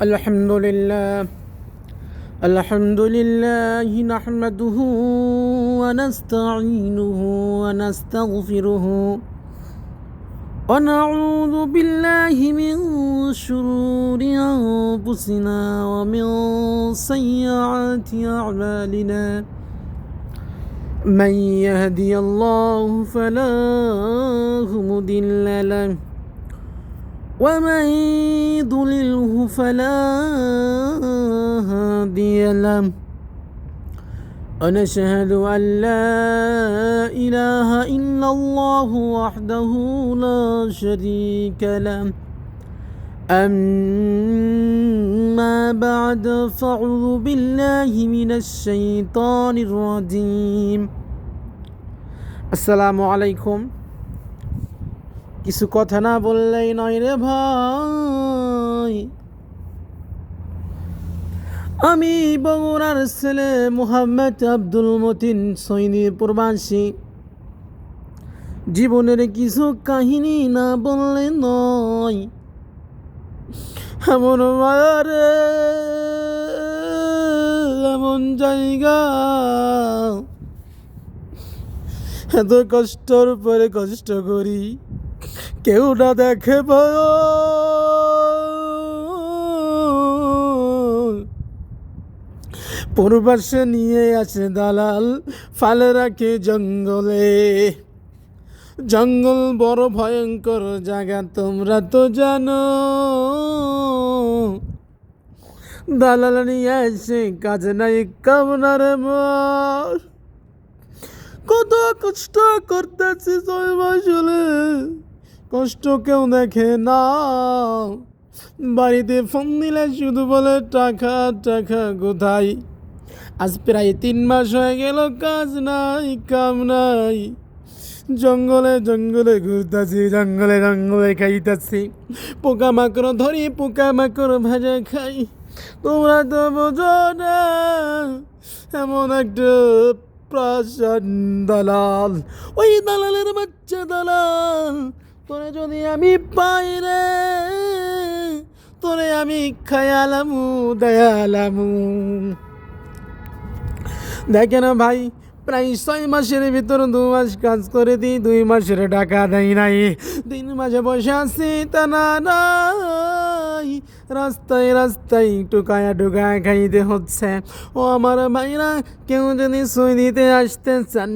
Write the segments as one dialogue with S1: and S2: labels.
S1: الحمد لله. الحمد لله نحمده ونستعينه ونستغفره ونعوذ بالله من شرور أنفسنا ومن سيئات أعمالنا. من يهدي الله فلا مضل له. ومن يضلله فلا هادي له. ونشهد أن لا إله إلا الله وحده لا شريك له. أما بعد فأعوذ بالله من الشيطان الرجيم. السلام عليكم. কিছু কথা না বললেই নয় রে ভাই। আমি বগুড়ার ছেলে মোহাম্মদ আব্দুল মতিন সৈনির প্রবাসী। জীবনের কিছু কাহিনী না বললে নয়। এমন মায়ারে, এমন জায়গা। এত কষ্টর পরে কষ্ট করি। কেউ না দেখে পূর্বাসে নিয়ে আছে দালাল ফালে রাখে জঙ্গলে। জঙ্গল বড় ভয়ঙ্কর জায়গা, তোমরা তো জানো। দালাল নিয়ে আসে কাজ নাই কামনার কত কষ্ট করতেছি ছয় মাস কষ্ট কেউ দেখে না। বাড়িতে ফোন দিলে শুধু বলে, টাকা টাকা কোথায়? আজ প্রায় তিন মাস হয়ে গেল, কাজ নাই, কাম নাই। জঙ্গলে জঙ্গলে ঘুরতাছি, জঙ্গলে জঙ্গলে খাইতাছি। পোকা মাকড় ধরি পোকা মাকড় ভাজা খাই। তোমরা তো বোঝো না, এমন একটা প্রাসাদ দালাল। ওই দালালের বাচ্চা দালাল। তোরে যদি আমি পাই রে, তোরে আমি খায়ালামু, দয়ালামু। দেখেন ভাই, প্রায় ছয় মাসের ভিতর দু মাস কাজ করে দিই, দুই মাসের টাকা দেয় নাই। তিন মাসে বসে আছি তা না। রাস্তায় রাস্তায় টুকায়া টুকায়া খাইতে হচ্ছে। ও আমার ভাইরা কেউ যদি সই দিতে আসতে চান,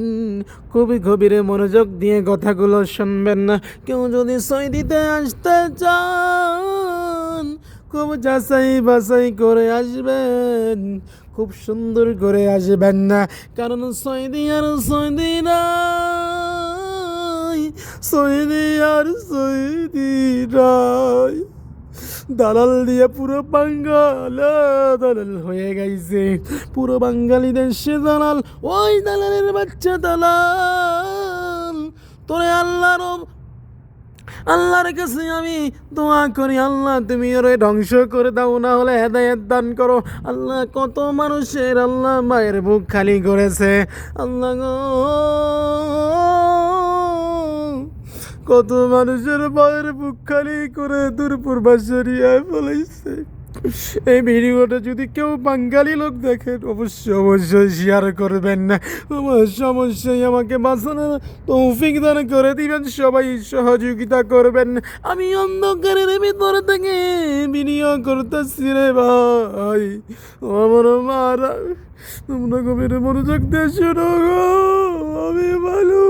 S1: খুবই গভীরে মনোযোগ দিয়ে কথাগুলো শুনবেন না। কেউ যদি সই দিতে আসতে চান, খুব যাচাই বাছাই করে আসবেন, খুব সুন্দর করে আসবেন না। কারণ সৈদি আর সৈদি নাই সৈদি আর সৈদি নাই দালাল দিয়ে পুরো বাঙ্গাল দালাল হয়ে গেছে। পুরো বাঙালিদের সে দালাল, ওই দালালের বাচ্চা দালাল। তোরে আল্লাহর আল্লাহর কাছে আমি দোয়া করি, আল্লাহ তুমি ওরে ধ্বংস করে দাও, না হলে হেদায়ত দান করো। আল্লাহ কত মানুষের আল্লাহ মায়ের বুক খালি করেছে। আল্লাহ গো। কত মানুষের মায়ের বুক খালি করে দূরপুর বাসারিয়ায় ফেলাইছে। এই ভিডিওটা যদি কেউ বাঙালি লোক দেখেন অবশ্যই অবশ্যই শেয়ার করবেন না। আমার সমস্যায় আমাকে বাঁচানোর তৌফিক দান করে দিবেন, সবাই সহযোগিতা করবেন। আমি অন্ধকারের ভিতর থেকে বিনিয়োগ করতেছি রে ভাই। আমার মারা তোমরা গভীরে মনোযোগ দিয়ে শোনো আমি মারা